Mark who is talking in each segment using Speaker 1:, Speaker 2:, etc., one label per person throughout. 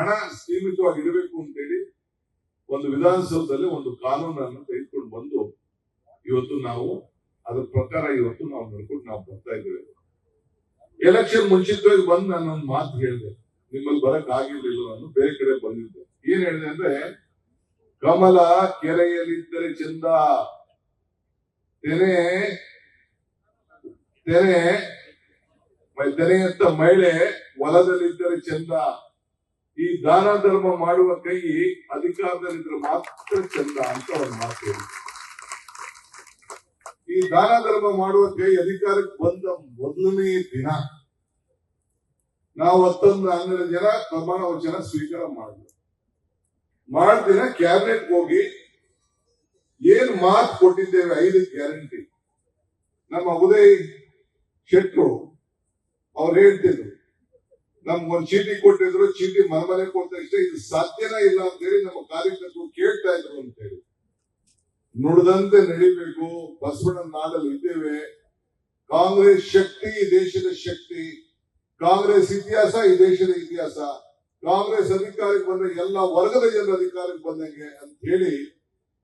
Speaker 1: ಹಣ ಸೀಮಿತವಾಗಿ ಅಂತ ಅಂತೇಳಿ ಒಂದು ವಿಧಾನಸೌಧದಲ್ಲಿ ಒಂದು ಕಾನೂನನ್ನು ತೆಗೆದುಕೊಂಡು ಬಂದು ಇವತ್ತು ನಾವು ಅದ್ರ ಪ್ರಕಾರ ಇವತ್ತು ನಾವು ನಡ್ಕೊಂಡು ನಾವು ಬರ್ತಾ ಇದ್ದೇವೆ. ಎಲೆಕ್ಷನ್ ಮುಂಚಿತವಾಗಿ ಬಂದು ನಾನು ಒಂದು ಮಾತು ಹೇಳಿದೆ. ನಿಮ್ಮಲ್ಲಿ ಬರಕ್ ಆಗಿರ್ಲಿಲ್ಲ ನಾನು, ಬೇರೆ ಕಡೆ ಬಂದಿದ್ದೆ. ಏನ್ ಹೇಳಿದೆ ಅಂದ್ರೆ, ಕಮಲ ಕೆರೆಯಲ್ಲಿದ್ದರೆ ಚಂದ, ತೆನೆ ತೆನೆ ತೆನೆಯಂತ ಮಹಿಳೆ ಹೊಲದಲ್ಲಿದ್ದರೆ ಚಂದ. ಈ ದಾನ ಧರ್ಮ ಮಾಡುವ ಕೈ ಅಧಿಕಾರದಲ್ಲಿದ್ರೆ ಮಾತ್ರ ಚಂದ ಅಂತ ಒಂದು ಮಾತು ಈ ದಾನ ಧರ್ಮ ಮಾಡುವ ಕೈ ಅಧಿಕಾರಕ್ಕೆ ಬಂದ ಮೊದಲನೇ ದಿನ ನಾವು ಹತ್ತೊಂದು ಹನ್ನೆರಡು ಜನ ಪ್ರಮಾಣ ವಚನ ಸ್ವೀಕಾರ ಮಾಡಿದ್ವಿ ಮಾಡ್ದಿನ ಕ್ಯಾಬಿನೆಟ್ ಹೋಗಿ ಏನ್ ಮಾತು ಕೊಟ್ಟಿದ್ದೇವೆ ಐದು ಗ್ಯಾರಂಟಿ. ನಮ್ಮ ಉದಯ್ ಶೆಟ್ರು ಅವ್ರು ಹೇಳ್ತಿದ್ರು ನಮ್ಗೊಂದು ಚೀಟಿ ಕೊಟ್ಟಿದ್ರು, ಚೀಟಿ ಮನೆ ಕೊಟ್ಟ ತಕ್ಷಣ ಇದು ಸಾಧ್ಯನೇ ಇಲ್ಲ ಅಂತ ಹೇಳಿ ನಮ್ಮ ಕಾರ್ಯಕರ್ತರು ಕೇಳ್ತಾ ಇದ್ರು ಅಂತ ಹೇಳಿ ನುಡಿದಂತೆ ನಡಿಬೇಕು, ಬಸವಣ್ಣ ನಾಡಲ್ಲಿ ಇದ್ದೇವೆ. ಕಾಂಗ್ರೆಸ್ ಶಕ್ತಿ, ಈ ದೇಶದ ಶಕ್ತಿ. ಕಾಂಗ್ರೆಸ್ ಇತಿಹಾಸ, ಈ ದೇಶದ ಇತಿಹಾಸ. ಕಾಂಗ್ರೆಸ್ ಅಧಿಕಾರಕ್ಕೆ ಬಂದ ಎಲ್ಲ ವರ್ಗದ ಜನರ ಅಧಿಕಾರಕ್ಕೆ ಬಂದಂಗೆ ಅಂತ ಹೇಳಿ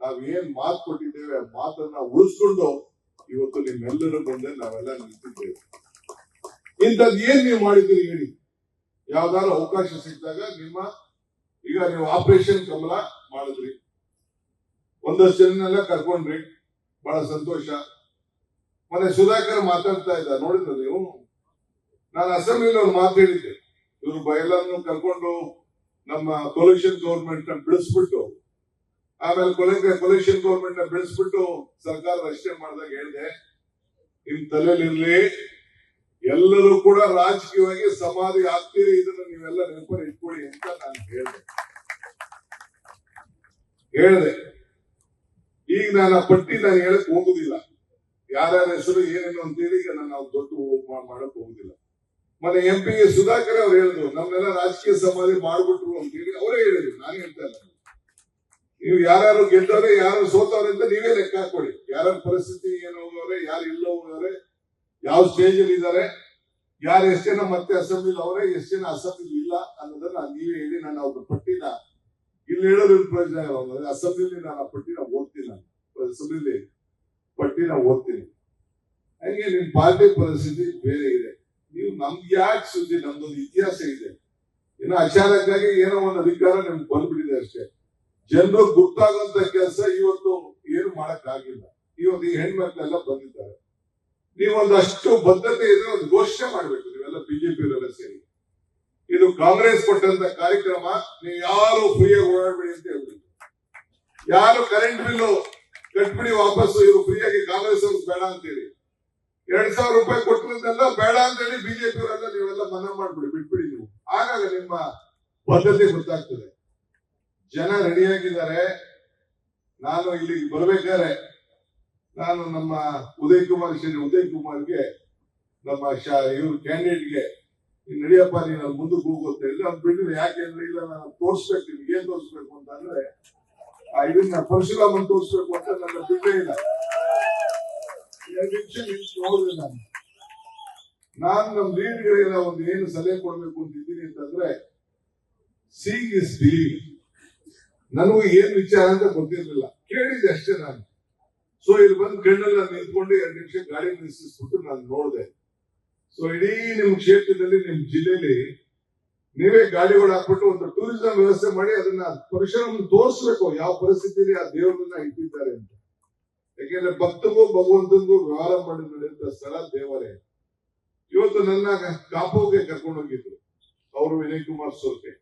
Speaker 1: ನಾವ್ ಏನ್ ಮಾತು ಕೊಟ್ಟಿದ್ದೇವೆ, ಆ ಮಾತನ್ನ ಉಳಿಸ್ಕೊಂಡು ಇವತ್ತು ನಿಮ್ಮೆಲ್ಲರೂ ಮುಂದೆ ನಾವೆಲ್ಲ ನಿಂತಿದ್ದೇವೆ. ಇಂಥದ್ದು ಏನ್ ನೀವು ಮಾಡಿದ್ದೀರಿ ಹೇಳಿ? ಯಾವ್ದಾದ್ರು ಅವಕಾಶ ಸಿಕ್ಕಿದಾಗ ನಿಮ್ಮ, ಈಗ ನೀವು ಆಪರೇಷನ್ ಕಮಲ ಮಾಡಿದ್ರಿ. ಒಂದಷ್ಟು ಜನನೆಲ್ಲ ಕರ್ಕೊಂಡ್ರಿ. ಬಹಳ ಸಂತೋಷ. ಮೊನ್ನೆ ಸುಧಾಕರ್ ಮಾತಾಡ್ತಾ ಇದ್ದ ನೋಡಿದ್ರ ನೀವು? ನಾನು ಅಸೆಂಬ್ಲಿಲಿ ಮಾತು ಹೇಳಿದ್ದೆ. ಇವರು ಬಯಲನ್ನು ಕರ್ಕೊಂಡು ನಮ್ಮ ಕೊಲ್ಯೂಷನ್ ಗೌರ್ಮೆಂಟ್ನ ಬಿಡಿಸ್ಬಿಟ್ಟು, ಆಮೇಲೆ ಕೊಲೆ ಕೊಲ್ಯೂಷನ್ ಗೌರ್ಮೆಂಟ್ನ ಬಿಡಿಸ್ಬಿಟ್ಟು ಸರ್ಕಾರ ರಚನೆ ಮಾಡಿದಾಗ ಹೇಳಿದೆ, ನಿಮ್ ತಲೆಯಲ್ಲಿರ್ಲಿ ಎಲ್ಲರೂ ಕೂಡ ರಾಜಕೀಯವಾಗಿ ಸಮಾಧಿ ಆಗ್ತೀರಿ, ಇದನ್ನ ನೀವೆಲ್ಲ ನೆನಪಲ್ಲಿ ಇಟ್ಕೊಳ್ಳಿ ಅಂತ ನಾನು ಹೇಳಿದೆ. ಹೇಳಿದೆ. ಈಗ ನಾನು ಪಟ್ಟಿ ನಾನು ಹೇಳಕ್ ಹೋಗುದಿಲ್ಲ. ಯಾರ್ಯಾರ ಹೆಸರು ಏನೇನು ಅಂತೇಳಿ ಈಗ ನಾನು ದೊಡ್ಡ ಮಾಡಕ್ ಹೋಗುದಿಲ್ಲ. ಮೊನ್ನೆ ಎಂ ಪಿ ಸುಧಾಕರ್ ಅವ್ರು ಹೇಳಿದ್ರು ನಮ್ಮೆಲ್ಲ ರಾಜಕೀಯ ಸಮಾಧಿ ಮಾಡ್ಬಿಟ್ರು ಅಂತೇಳಿ ಅವರೇ ಹೇಳಿದ್ರು, ನಾನು ಹೇಳ್ತಾ ಇಲ್ಲ. ನೀವು ಯಾರ್ಯಾರು ಗೆದ್ದವ್ರೆ, ಯಾರು ಸೋತವ್ರೆ ಅಂತ ನೀವೇ ಲೆಕ್ಕ ಹಾಕೊಳ್ಳಿ. ಯಾರ ಪರಿಸ್ಥಿತಿ ಏನು ಹೋಗವ್ರೆ ಯಾರು ಇಲ್ಲ ಹೋಗವ್ರೆ ಯಾವ ಸ್ಟೇಜ್ ಅಲ್ಲಿ ಇದ್ದಾರೆ? ಯಾರು ಎಷ್ಟು ಜನ ಮತ್ತೆ ಅಸೆಂಬ್ಲಿ ಅವರೇ? ಎಷ್ಟು ಜನ ಅಸೆಂಬ್ಲಿ ಇಲ್ಲ ಅನ್ನೋದನ್ನ ನೀವೇ ಹೇಳಿ ನಾನು ಅವ್ರ ಪಟ್ಟಿನ ಇಲ್ಲಿ ಹೇಳೋದ್ರ ಪ್ರಯೋಜನ ಇಲ್ಲ ಅಸೆಂಬ್ಲಿಲಿ ನಾನು ಆ ಪಟ್ಟಿನ ಓದ್ತೀನಿ ನಾನು. ಅಸೆಂಬ್ಲಿಲಿ ಪಟ್ಟಿನ ಓದ್ತೀನಿ. ಹಂಗೆ ನಿಮ್ ಪಾರ್ಟಿ ಪರಿಸ್ಥಿತಿ ಬೇರೆ ಇದೆ. ನೀವು ನಮ್ಗೆ ಯಾಕೆ ಸುದ್ದಿ, ನಮ್ದೊಂದು ಇತಿಹಾಸ ಇದೆ. ಇನ್ನು ಅಚಾನಕ್ಕಾಗಿ ಏನೋ ಒಂದು ಅಧಿಕಾರ ನಿಮ್ಗೆ ಬಂದ್ಬಿಟ್ಟಿದೆ ಅಷ್ಟೇ. ಜನರು ಗುರ್ತಾಗುವಂತ ಕೆಲಸ ಇವತ್ತು ಏನು ಮಾಡಕ್ ಆಗಿಲ್ಲ ಇವತ್ತು ಈ ಹೆಣ್ಮಕ್ಳೆಲ್ಲ ಬಂದಿದ್ದಾರೆ. ನೀವೊಂದಷ್ಟು ಬದ್ಧತೆ ಇದ್ರೆ ಒಂದು ಘೋಷಣೆ ಮಾಡ್ಬೇಕು, ನೀವೆಲ್ಲ ಬಿಜೆಪಿ ಸೇರಿ. ಇದು ಕಾಂಗ್ರೆಸ್ ಕೊಟ್ಟಂತ ಕಾರ್ಯಕ್ರಮ, ನೀವು ಯಾರು ಫ್ರೀಯಾಗಿ ಓಡಾಡ್ಬೇಡಿ ಅಂತ ಹೇಳ್ಬಿಟ್ಟು. ಯಾರು ಕರೆಂಟ್ ಬಿಲ್ಲು ಕಟ್ಬಿಡಿ ವಾಪಸ್ ಇವರು ಫ್ರೀಯಾಗಿ ಕಾಂಗ್ರೆಸ್ ಅವ್ರಿಗೆ ಬೇಡ ಅಂತೇಳಿ ಎರಡ್ ಸಾವಿರ ರೂಪಾಯಿ ಕೊಟ್ಟಿರೋದೆಲ್ಲ ಬೇಡ ಅಂತ ಅಂತೇಳಿ ಬಿಜೆಪಿ ಅವರೆಲ್ಲ ನೀವೆಲ್ಲ ಮನ ಮಾಡ್ಬಿಡಿ, ಬಿಟ್ಬಿಡಿ ನೀವು. ಆಗಾಗ ನಿಮ್ಮ ಬದ್ಧತೆ ಗೊತ್ತಾಗ್ತದೆ. ಜನ ರೆಡಿಯಾಗಿದ್ದಾರೆ ನಾನು ಇಲ್ಲಿಗೆ ಬರ್ಬೇಕಾದ್ರೆ ನಾನು ನಮ್ಮ ಉದಯ್ ಕುಮಾರ್ ಶೆಟ್ಟಿ ಉದಯ್ ಕುಮಾರ್ಗೆ, ನಮ್ಮ ಶಾ, ಇವ್ರ ಕ್ಯಾಂಡಿಡೇಟ್ಗೆ, ನಡೆಯಪ್ಪ, ನೀನು ನಾನು ಮುಂದಕ್ಕೆ ಹೋಗುತ್ತೆ ಹೇಳಿದ್ರೆ ಅವ್ನು ಬಿಟ್ಟಿಲ್ಲ ಯಾಕೆಂದ್ರೆ ಇಲ್ಲ, ನಾನು ತೋರಿಸ್ಬೇಕು, ನಿಮ್ಗೆ ಏನ್ ತೋರಿಸ್ಬೇಕು ಅಂತ ಅಂದ್ರೆ, ಆ ಇದನ್ನ ಪರಶುರಾಮನ್ ತೋರಿಸ್ಬೇಕು ಅಂತ ನನ್ನ ಬಿಟ್ಟೇ ಇಲ್ಲ. ನಾನು. ನಾನು ನಮ್ಮ ಲೀಡ್ಗಳಿಗೆಲ್ಲ ಒಂದು ಏನು ಸಲಹೆ ಕೊಡ್ಬೇಕು ಅಂತ ಇದ್ದೀನಿ ಅಂತಂದ್ರೆ ಸೀಗ್ ಇಸ್ ಬಿಲೀವ್ ನನಗೂ ಏನ್ ವಿಚಾರ ಅಂತ ಗೊತ್ತಿರ್ಲಿಲ್ಲ. ಕೇಳಿದೆ ಅಷ್ಟೇ ನಾನು. ಸೊ ಇಲ್ಲಿ ಬಂದು ಕಣ್ಣೆಲ್ಲ ನಿಂತ್ಕೊಂಡು ಎರಡು ನಿಮಿಷ ಗಾಡಿ ನಿಲ್ಲಿಸ್ಬಿಟ್ಟು ನಾನು ನೋಡಿದೆ. ಸೊ ಇಡೀ ನಿಮ್ ಕ್ಷೇತ್ರದಲ್ಲಿ, ನಿಮ್ ಜಿಲ್ಲೆಯಲ್ಲಿ ನೀವೇ ಗಾಡಿಗಳು ಹಾಕ್ಬಿಟ್ಟು ಒಂದು ಟೂರಿಸಂ ವ್ಯವಸ್ಥೆ ಮಾಡಿ, ಅದನ್ನ ಪರಿಶ್ರಮ ತೋರಿಸ್ಬೇಕು. ಯಾವ ಪರಿಸ್ಥಿತಿಯಲ್ಲಿ ಆ ದೇವರನ್ನ ಇಟ್ಟಿದ್ದಾರೆ ಅಂತ. ಯಾಕೆಂದ್ರೆ ಭಕ್ತಗೂ, ಭಗವಂತನಿಗೂ ವ್ಯವಹಾರ ಮಾಡಿ ನಡೆಯುವಂತ ಸ್ಥಳ ದೇವರೇ ಇವತ್ತು ನನ್ನ ಕಾಪುಗೆ ಕರ್ಕೊಂಡು ಹೋಗಿದ್ರು. ಅವರು ವಿನಯ್ ಕುಮಾರ್ ಸೋರ್ಕೆ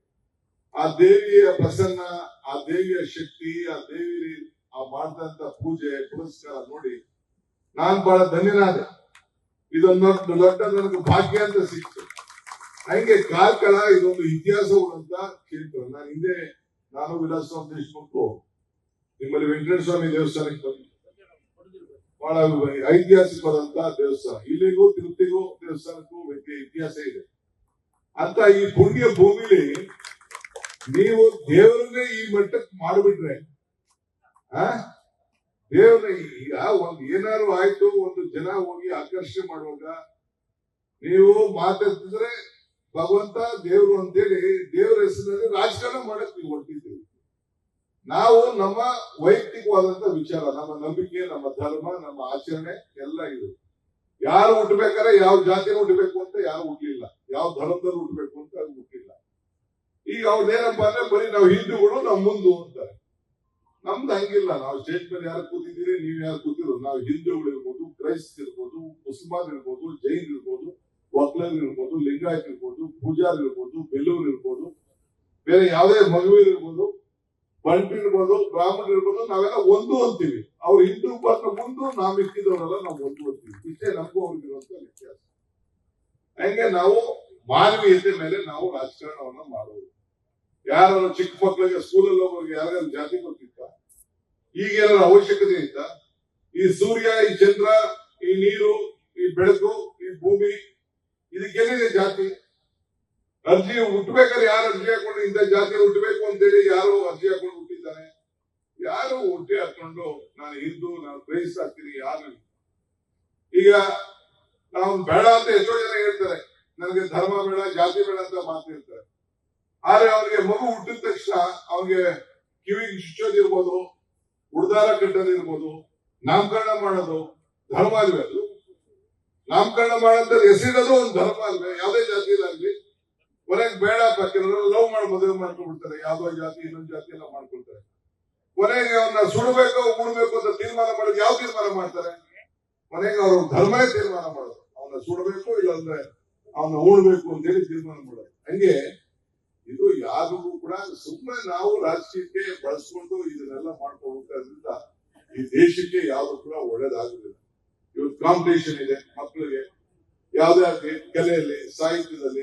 Speaker 1: ಆ ದೇವಿಯ ಪ್ರಸನ್ನ, ಆ ದೇವಿಯ ಶಕ್ತಿ, ಆ ದೇವಿ ಆ ಮಾಡಿದಂತ ಪೂಜೆ, ಪುರಸ್ಕಾರ ನೋಡಿ ನಾನ್ ಬಹಳ ಧನ್ಯನಾದೆ. ಇದೊಂದು ದೊಡ್ಡ ನನಗೆ ಭಾಗ್ಯ ಅಂತ ಸಿಕ್ತು. ಹಂಗೆ ಕಾರ್ಕಳ ಇದೊಂದು ಇತಿಹಾಸ ಅಂತ ಕ್ಷೇತ್ರ ನಾನು ಹಿಂದೆ ನಾನು ವಿಲಾಸಸ್ವಾಮಿ ದೇಶಮುಖು ನಿಮ್ಮಲ್ಲಿ ವೆಂಕಟೇಶ್ವರ ಸ್ವಾಮಿ ದೇವಸ್ಥಾನಕ್ಕೆ ಬಂದಿದ್ದೆ ಬಹಳ ಐತಿಹಾಸಿಕವಾದಂತ ದೇವಸ್ಥಾನ. ಇಲ್ಲಿಗೂ ತಿರುಪತಿಗೂ ದೇವಸ್ಥಾನಕ್ಕೂ ಇತಿಹಾಸ ಇದೆ. ಅಂತ ಈ ಪುಣ್ಯ ಭೂಮಿಲಿ ನೀವು ದೇವರನ್ನೇ ಈ ಮಟ್ಟಕ್ಕೆ ಮಾಡಿಬಿಟ್ರೆ ಆ? ದೇವ್ರ, ಈಗ ಒಂದ್ ಏನಾದ್ರು ಆಯ್ತು, ಒಂದು ಜನ ಹೋಗಿ ಆಕರ್ಷಣೆ ಮಾಡುವಾಗ ನೀವು ಮಾತಾಡ್ತಿದ್ರೆ ಭಗವಂತ ದೇವ್ರು ಅಂತೇಳಿ ದೇವರ ಹೆಸರಿನಲ್ಲಿ ರಾಜಕಾರಣ ಮಾಡಕ್ ನೀವು ಹೊರಟಿದ್ದೀವಿ ನಾವು ನಮ್ಮ ವೈಯಕ್ತಿಕವಾದಂತ ವಿಚಾರ, ನಮ್ಮ ನಂಬಿಕೆ, ನಮ್ಮ ಧರ್ಮ, ನಮ್ಮ ಆಚರಣೆ ಎಲ್ಲ ಇದು. ಯಾರು ಹುಟ್ಟಬೇಕಾದ್ರೆ ಯಾವ ಜಾತಿ ಹುಟ್ಟಬೇಕು ಅಂತ ಯಾರು ಹುಟ್ಟಲಿಲ್ಲ. ಯಾವ ಧರ್ಮದಲ್ಲಿ ಹುಟ್ಟಬೇಕು ಅಂತ ಅದು ಹುಟ್ಟಿಲ್ಲ ಈಗ ಅವ್ರದ್ದೇನಪ್ಪ ಅಂದ್ರೆ ಬರೀ ನಾವು ಹಿಂದೂಗಳು, ನಾವು ಮುಂದು ಅಂತಾರೆ. ನಮ್ದು ಹಂಗಿಲ್ಲ. ನಾವು ಸ್ಟೇಜ್ ಮೇಲೆ ಯಾರು ಕೂತಿದ್ದೀರಿ, ನೀವು ಯಾರು ಕೂತಿರೋ ನಾವು ಹಿಂದೂಗಳು ಇರ್ಬೋದು, ಕ್ರೈಸ್ತ ಇರ್ಬೋದು ಮುಸ್ಲ್ಮಾನ್ ಇರ್ಬೋದು, ಜೈನ್ ಇರ್ಬೋದು ಒಕ್ಲರ್ ಇರ್ಬೋದು, ಲಿಂಗಾಯತ್ ಇರ್ಬೋದು, ಪೂಜಾರ್ ಇರ್ಬೋದು, ಬೆಲ್ಲೂರ್ ಇರ್ಬೋದು, ಬೇರೆ ಯಾವುದೇ ಮಗುವೀರ್ ಇರ್ಬೋದು ಬಂಟು ಇರ್ಬೋದು ಬ್ರಾಹ್ಮಣ ಇರ್ಬೋದು, ನಾವೆಲ್ಲ ಒಂದು ಅಂತೀವಿ. ಅವ್ರು ಹಿಂದೂ ಪಾತ್ರ ಮುಂದು ನಾವು ಇಕ್ಕಿದವರೆಲ್ಲ ನಾವು ಒಂದು ಅಂತೀವಿ. ಇಷ್ಟೇ ನಮಗೂ ಅವ್ರಿಗಿರುವಂತ ವ್ಯತ್ಯಾಸ. ಹಂಗೆ ನಾವು ಮಾನವೀಯತೆ ಮೇಲೆ ನಾವು ರಾಜಕಾರಣವನ್ನ ಮಾಡುವುದು ಯಾರು ಚಿಕ್ಕ ಮಕ್ಕಳಿಗೆ ಸ್ಕೂಲಲ್ಲಿ ಹೋಗೋರಿಗೆ ಯಾರ್ಯಾರು ಜಾತಿ ಗೊತ್ತಿತ್ತ ಈಗ ಏನಾದ್ರು ಅವಶ್ಯಕತೆ ಇತ್ತ? ಈ ಸೂರ್ಯ, ಈ ಚಂದ್ರ, ಈ ನೀರು, ಈ ಬೆಳಕು, ಈ ಭೂಮಿ ಇದಕ್ಕೇನಿದೆ ಜಾತಿ? ಅರ್ಜಿ ಹುಟ್ಟಬೇಕಾದ್ರೆ ಯಾರು ಅರ್ಜಿ ಹಾಕೊಂಡು ಇಂಥ ಜಾತಿ ಹುಟ್ಟಬೇಕು ಅಂತೇಳಿ ಯಾರು ಅರ್ಜಿ ಹಾಕೊಂಡು ಹುಟ್ಟಿದ್ದಾರೆ? ಯಾರು ಹುಟ್ಟಿ ಹಾಕೊಂಡು ನಾನು ಹಿಂದೂ, ನಾನು ಕ್ರೈಸ್ತ ಆಗ್ತೀನಿ, ಯಾರು ಈಗ ನಾವು ಬೇಡ ಅಂತ ಎಷ್ಟೋ ಜನ ಹೇಳ್ತಾರೆ, ನನಗೆ ಧರ್ಮ ಬೇಡ, ಜಾತಿ ಬೇಡ ಅಂತ ಮಾತು ಹೇಳ್ತಾರೆ. ಆದ್ರೆ ಅವ್ರಿಗೆ ಮಗು ಹುಟ್ಟಿದ ತಕ್ಷಣ ಅವ್ರಿಗೆ ಕಿವಿಗೆ ಚುಚ್ಚೋದಿರ್ಬೋದು ಉಡ್ದಾರ ಕಟ್ಟೋದಿರ್ಬೋದು ನಾಮಕರಣ ಮಾಡೋದು ಧರ್ಮ ಅಲ್ವೇ ಅದು. ನಾಮಕರಣ ಮಾಡೋಂಥ ಹೆಸರಿಡೋದು ಒಂದು ಧರ್ಮ ಅಲ್ವೇ ಯಾವುದೇ ಜಾತಿಲಾಗ್ಲಿ ಕೊನೆಗೆ ಬೇಡ ಕೆಲವರು ಲವ್ ಮಾಡಿ, ಮದುವೆ ಮಾಡ್ಕೊಂಡ್ಬಿಡ್ತಾರೆ. ಯಾವ್ದೋ ಜಾತಿ, ಇನ್ನೊಂದು ಜಾತಿ ಎಲ್ಲ ಮಾಡ್ಕೊಳ್ತಾರೆ. ಕೊನೆಗೆ ಅವ್ರನ್ನ ಸುಡಬೇಕು ಉಡ್ಬೇಕು ಅಂತ ತೀರ್ಮಾನ ಮಾಡೋದು ಯಾವ ತೀರ್ಮಾನ ಮಾಡ್ತಾರೆ? ಕೊನೆಗೆ ಅವರು ಧರ್ಮನೇ ತೀರ್ಮಾನ ಮಾಡೋದು. ಅವನ್ನ ಸುಡಬೇಕು, ಇಲ್ಲಾಂದ್ರೆ ಅವನ್ನ ಉಳ್ಬೇಕು ಅಂತೇಳಿ ತೀರ್ಮಾನ ಮಾಡೋದು. ಹಂಗೆ ಇದು ಯಾರಿಗೂ ಕೂಡ ಸುಮ್ಮನೆ ನಾವು ರಾಜಕೀಯಕ್ಕೆ ಬಳಸ್ಕೊಂಡು ಇದನ್ನೆಲ್ಲ ಹೋಗ್ತಾ ಈ ದೇಶಕ್ಕೆ ಯಾವ್ದು ಕೂಡ ಒಳ್ಳೇದಾಗುದಿಲ್ಲ. ಇವತ್ತು ಕಾಂಪಿಟೇಷನ್ ಇದೆ ಮಕ್ಕಳಿಗೆ. ಯಾವುದೇ ಆಗಲಿ ಕಲೆಯಲ್ಲಿ, ಸಾಹಿತ್ಯದಲ್ಲಿ